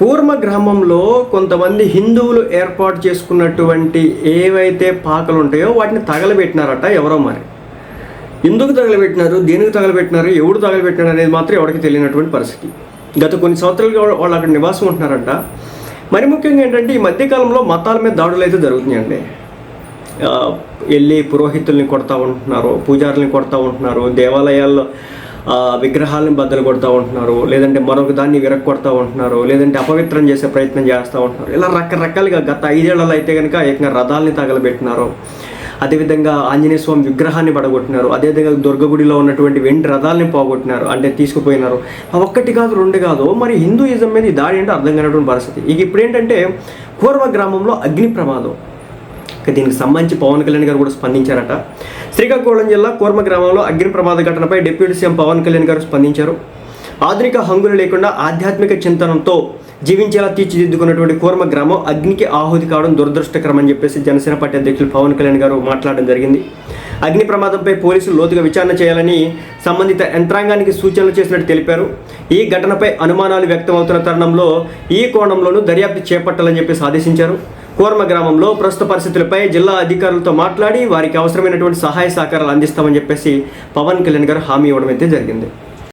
కూర్మ గ్రామంలో కొంతమంది హిందువులు ఏర్పాటు చేసుకున్నటువంటి ఏవైతే పాకలు ఉంటాయో వాటిని తగలబెట్టినారట ఎవరో మరి. ఎందుకు తగలబెట్టినారు? దేనికి తగలబెట్టినారు? ఎవడు తగలబెట్టినారు అనేది మాత్రం ఎవరికి తెలియనటువంటి పరిస్థితి. గత కొన్ని సంవత్సరాలుగా వాళ్ళు అక్కడ నివాసం ఉంటున్నారంట. మరి ముఖ్యంగా ఏంటంటే ఈ మధ్యకాలంలో మతాల మీద దాడులు అయితే జరుగుతున్నాయండి. వెళ్ళి పురోహితుల్ని కొడతా ఉంటున్నారు పూజారుల్ని కొడతా ఉంటున్నారు దేవాలయాల్లో విగ్రహాలను బద్దలు కొడతా ఉంటున్నారు లేదంటే మరొక దాన్ని విరక్కొడతా ఉంటున్నారు లేదంటే అపవిత్రం చేసే ప్రయత్నం చేస్తూ ఉంటున్నారు. ఇలా రకరకాలుగా గత ఐదేళ్ళలో అయితే కనుక ఏకంగా రథాల్ని తగలబెట్టినారు. అదేవిధంగా ఆంజనేయ స్వామి విగ్రహాన్ని పడగొట్టినారు. అదేవిధంగా దుర్గగుడిలో ఉన్నటువంటి వెండి రథాలని పోగొట్టినారు. అంటే తీసుకుపోయినారు. ఒక్కటి కాదు రెండు కాదు. మరి హిందూయిజం మీద ఈ దాడి అంటే అర్థం కానటువంటి పరిస్థితి. ఇక ఇప్పుడు ఏంటంటే పూర్వ గ్రామంలో అగ్ని ప్రమాదం. దీనికి సంబంధించి పవన్ కళ్యాణ్ గారు కూడా స్పందించారట. శ్రీకాకుళం జిల్లా కూర్మ గ్రామంలో అగ్ని ప్రమాద ఘటనపై డిప్యూటీ సీఎం పవన్ కళ్యాణ్ గారు స్పందించారు. ఆధునిక హంగులు లేకుండా ఆధ్యాత్మిక చింతనంతో జీవించేలా తీర్చిదిద్దుకున్నటువంటి కూర్మ గ్రామం అగ్నికి ఆహుతి కావడం దురదృష్టకరం అని చెప్పేసి జనసేన పార్టీ అధ్యక్షులు పవన్ కళ్యాణ్ గారు మాట్లాడడం జరిగింది. అగ్ని ప్రమాదంపై పోలీసులు లోతుగా విచారణ చేయాలని సంబంధిత యంత్రాంగానికి సూచనలు చేసినట్టు తెలిపారు. ఈ ఘటనపై అనుమానాలు వ్యక్తమవుతున్న తరుణంలో ఈ కోణంలోనూ దర్యాప్తు చేపట్టాలని చెప్పేసి ఆదేశించారు. కోర్మ గ్రామంలో ప్రస్తుత పరిస్థితులపై జిల్లా అధికారులతో మాట్లాడి వారికి అవసరమైనటువంటి సహాయ సహకారాలు అందిస్తామని చెప్పేసి పవన్ కళ్యాణ్ గారు హామీ ఇవ్వడం అయితే జరిగింది.